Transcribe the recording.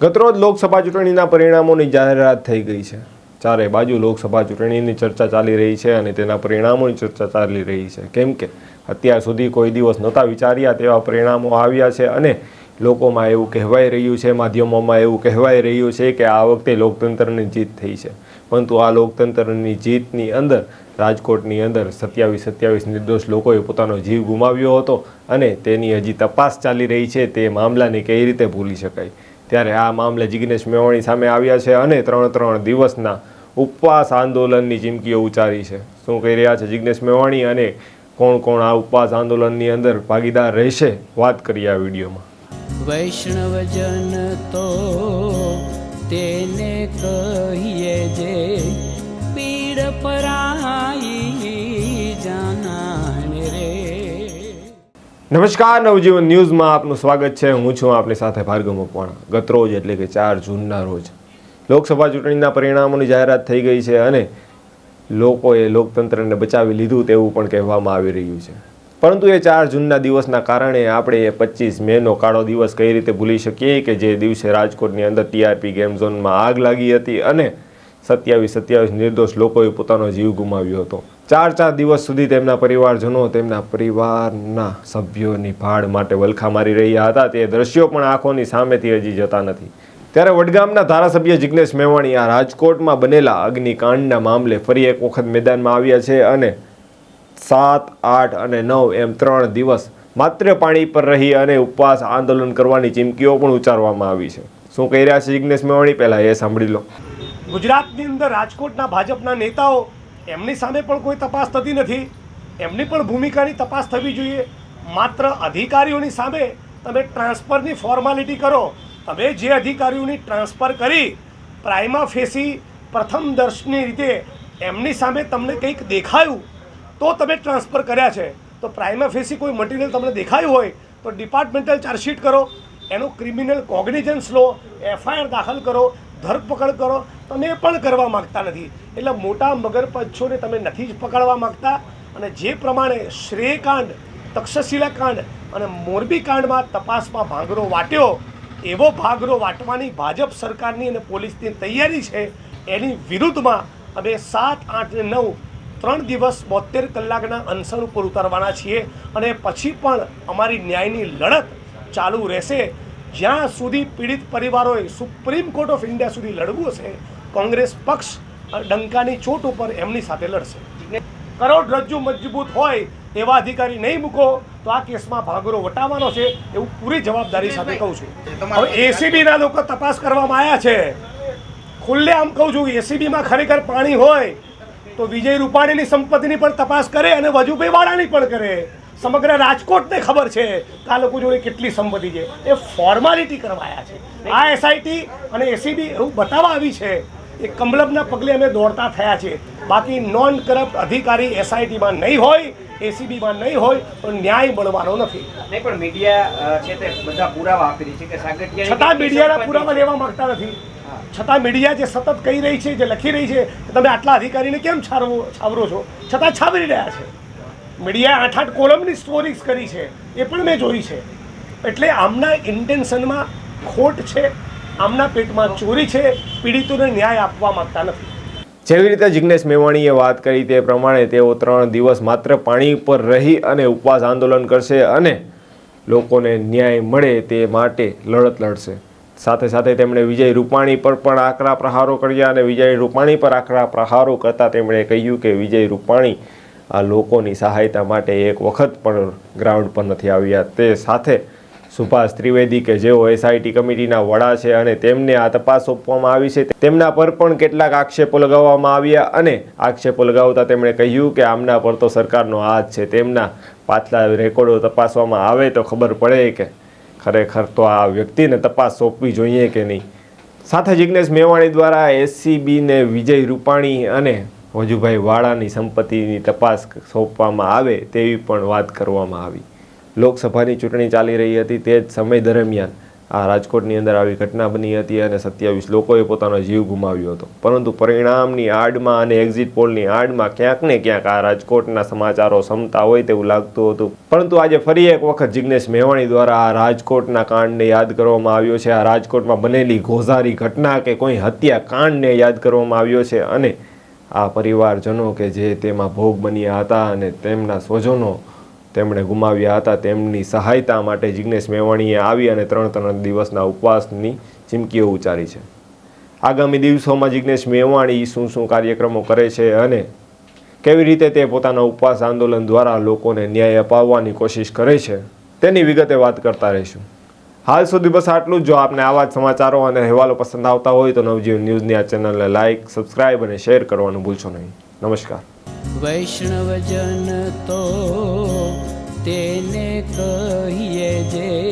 ગતરોજ લોકસભા ચૂંટણીના પરિણામોની જાહેરાત થઈ ગઈ છે. ચારે બાજુ લોકસભા ચૂંટણીની ચર્ચા ચાલી રહી છે અને તેના પરિણામોની ચર્ચા ચાલી રહી છે. કેમ કે અત્યાર સુધી કોઈ દિવસ નહોતા વિચાર્યા તેવા પરિણામો આવ્યા છે અને લોકોમાં એવું કહેવાઈ રહ્યું છે, માધ્યમોમાં એવું કહેવાઈ રહ્યું છે કે આ વખતે લોકતંત્રની જીત થઈ છે. પરંતુ આ લોકતંત્રની જીતની અંદર, રાજકોટની અંદર સત્યાવીસ સત્યાવીસ નિર્દોષ લોકોએ પોતાનો જીવ ગુમાવ્યો હતો અને તેની હજી તપાસ ચાલી રહી છે. તે મામલાને કઈ રીતે ભૂલી શકાય? ત્યારે આ મામલે જિગ્નેશ મેવાણી સામે આવ્યા છે અને ત્રણ ત્રણ દિવસના ઉપવાસ આંદોલનની ચીમકીઓ ઉચ્ચારી છે. શું કહી રહ્યા છે જિગ્નેશ મેવાણી અને કોણ કોણ આ ઉપવાસ આંદોલનની અંદર ભાગીદાર રહેશે? વાત કરીએ આ વિડીયોમાં. વૈષ્ણવજન તો તેને કહીએ જે પીડ પરાઈ નમસ્કાર, નવજીવન ન્યૂઝમાં આપનું સ્વાગત છે. હું છું આપની સાથે ભાર્ગવ મકવાણા. ગત રોજ એટલે કે ચાર જૂનના રોજ લોકસભા ચૂંટણીના પરિણામોની જાહેરાત થઈ ગઈ છે અને લોકોએ લોકતંત્રને બચાવી લીધું તેવું પણ કહેવામાં આવી રહ્યું છે. પરંતુ એ ચાર જૂનના દિવસના કારણે આપણે એ પચીસ મેનો કાળો દિવસ કઈ રીતે ભૂલી શકીએ કે જે દિવસે રાજકોટની અંદર ટીઆરપી ગેમ ઝોનમાં આગ લાગી હતી અને સત્યાવીસ સત્યાવીસ નિર્દોષ લોકોએ પોતાનો જીવ ગુમાવ્યો હતો. ચાર ચાર દિવસ સુધી તેમના પરિવારજનો તેમના પરિવારના સભ્યોની ભાડ માટે વલખા મારી રહ્યા હતા. તે દ્રશ્યો પણ આંખોની સામેથી હજી જતા નથી. ત્યારે વડગામના ધારાસભ્ય જિગ્નેશ મેવાણી આ રાજકોટમાં બનેલા અગ્નિકાંડના મામલે ફરી એક વખત મેદાનમાં આવ્યા છે અને સાત, આઠ અને નવ એમ ત્રણ દિવસ માત્ર પાણી પર રહી અને ઉપવાસ આંદોલન કરવાની ચીમકીઓ પણ ઉચ્ચારવામાં આવી છે. શું કહી રહ્યા છે જિગ્નેશ મેવાણી? પહેલાં એ સાંભળી લો. ગુજરાતની અંદર રાજકોટના ભાજપના નેતાઓ એમની સામે પણ કોઈ તપાસ થતી નથી. એમની પણ ભૂમિકાની તપાસ થવી જોઈએ. માત્ર અધિકારીઓની સામે તમે ટ્રાન્સફરની ફોર્માલિટી કરો. તમે જે અધિકારીઓની ટ્રાન્સફર કરી, પ્રાઇમા ફેસી પ્રથમ દર્શની રીતે એમની સામે તમને કંઈક દેખાયું, તો તમે ટ્રાન્સફર કર્યા છે. તો પ્રાઇમા ફેસી કોઈ મટીરિયલ તમને દેખાયું હોય, તો ડિપાર્ટમેન્ટલ ચાર્જશીટ કરો. એનું ક્રિમિનલ કોગ્નિઝન્સ લો, એફઆઈઆર દાખલ કરો, ધરપકડ કરો તમે પણ કરવા માગતા નથી. એટલે મોટા મગરપચ્છોને તમે નથી જ પકડવા માગતા. અને જે પ્રમાણે શ્રેયકાંડ, તક્ષશિલા કાંડ અને મોરબી કાંડમાં તપાસમાં ભાંગરો વાટ્યો, એવો ભાગરો વાટવાની ભાજપ સરકારની અને પોલીસની તૈયારી છે, એની વિરુદ્ધમાં અમે સાત, આઠ ને નવ, ત્રણ દિવસ બોતેર કલાકના અનશન ઉપર ઉતારવાના છીએ. અને પછી પણ અમારી ન્યાયની લડત ચાલુ રહેશે. જ્યાં સુધી પીડિત પરિવારોએ સુપ્રીમ કોર્ટ ઓફ ઇન્ડિયા સુધી લડવું હશે કોંગ્રેસ પક્ષ ડંકાની ચોટ ઉપર એમની સાથે લડશે. કરોડરજ્જુ મજબૂત હોય એવા અધિકારી નહીં મૂકો તો આ કેસમાં ભાગરો વટાવવાનો છે એવું પૂરી જવાબદારી સાથે કહું છું. હવે એસીબીના લોકો તપાસ કરવામાં આવ્યા છે. ખુલ્લે આમ કહું છું એસીબીમાં ખરેખર પાણી હોય તો વિજય રૂપાણીની સંપત્તિની પણ તપાસ કરે અને વજુભાઈ વાળાની પણ કરે. સમગ્ર રાજકોટને ખબર છે કે આ લોકો જોડે કેટલી સંપત્તિ છે. એ ફોર્માલિટી કરવાયા છે. આ એસઆઈટી અને એસીબી એવું બતાવવા આવી છે. એ કમલમના પગલે અમે દોડતા થયા છે. બાકી નોન કરપ્ટ અધિકારી એસઆઈટીમાં નહીં હોય એસીબીમાં નહીં હોય તો ન્યાય મળવાનો નથી. નહીં પણ મીડિયા છે તે બધા પુરાવા આપી રહી છે કે સાગઠિયા છતાં મીડિયાના પુરાવા લેવા માંગતા નથી. છતાં મીડિયા જે સતત કહી રહી છે જે લખી રહી છે તમે આટલા અધિકારીને કેમ છારવો છાવરો છો? છતાં છાવરી રહ્યા છે. મીડિયાએ આઠ આઠ કોલમની સ્ટોરીઝ કરી છે. એ પણ મેં જોઈ છે. એટલે આમના ઇન્ટેન્શનમાં ખોટ છે. આમના પેટમાં ચોરી છે, પીડિતોને ન્યાય આપવા માંગતા નથી. જેવી રીતે જિગ્નેશ મેવાણીએ વાત કરી તે પ્રમાણે તેઓ ત્રણ દિવસ માત્ર પાણી પર રહી અને ઉપવાસ આંદોલન કરશે અને લોકોને ન્યાય મળે તે માટે લડત લડશે. સાથે સાથે તેમણે વિજય રૂપાણી પર પણ આકરા પ્રહારો કર્યા અને વિજય રૂપાણી પર આકરા પ્રહારો કરતાં તેમણે કહ્યું કે વિજય રૂપાણી આ લોકોની સહાયતા માટે એક વખત પણ ગ્રાઉન્ડ પર નથી આવ્યા. તે સાથે સુભાષ ત્રિવેદી કે જેઓ એસઆઈટી કમિટીના વડા છે અને તેમને આ તપાસ સોંપવામાં આવી છે, તેમના પર પણ કેટલાક આક્ષેપો લગાવવામાં આવ્યા અને આક્ષેપો લગાવતા તેમણે કહ્યું કે આમના પર તો સરકારનો હાથ છે, તેમના પાછલા રેકોર્ડો તપાસવામાં આવે તો ખબર પડે કે ખરેખર તો આ વ્યક્તિને તપાસ સોંપવી જોઈએ કે નહીં. સાથે જિગ્નેશ મેવાણી દ્વારા એસીબીને વિજય રૂપાણી અને વજુભાઈ વાળાની સંપત્તિની તપાસ સોંપવામાં આવે તેવી પણ વાત કરવામાં આવી. લોકસભાની ચૂંટણી ચાલી રહી હતી તે જ સમય દરમિયાન આ રાજકોટની અંદર આવી ઘટના બની હતી અને સત્યાવીસ લોકોએ પોતાનો જીવ ગુમાવ્યો હતો. પરંતુ પરિણામની આડમાં અને એક્ઝિટ પોલની આડમાં ક્યાંક ને ક્યાંક આ રાજકોટના સમાચારો સમતા હોય તેવું લાગતું હતું. પરંતુ આજે ફરી એક વખત જિગ્નેશ મેવાણી દ્વારા આ રાજકોટના કાંડને યાદ કરવામાં આવ્યો છે. આ રાજકોટમાં બનેલી ગોઝારી ઘટના કે કોઈ હત્યા કાંડને યાદ કરવામાં આવ્યો છે અને આ પરિવારજનો કે જે તેમાં ભોગ બન્યા હતા અને તેમના સ્વજનો તેમણે ગુમાવ્યા હતા. તેમની સહાયતા માટે જિગ્નેશ મેવાણીએ આવી અને ત્રણ ત્રણ દિવસના ઉપવાસની ચીમકીઓ ઉચ્ચારી છે. આગામી દિવસોમાં જિગ્નેશ મેવાણી શું શું કાર્યક્રમો કરે છે અને કેવી રીતે તે પોતાના ઉપવાસ આંદોલન દ્વારા લોકોને ન્યાય અપાવવાની કોશિશ કરે છે, તેની વિગતે વાત કરતા રહીશું. હાલ સુધી બસ આટલું જ. જો આપને આવા જ સમાચારો અને અહેવાલો પસંદ આવતા હોય તો નવજીવન ન્યૂઝની આ ચેનલને લાઇક સબસ્ક્રાઇબ અને શેર કરવાનું ભૂલશો નહીં. નમસ્કાર. વૈષ્ણવજન તો કહીએ જે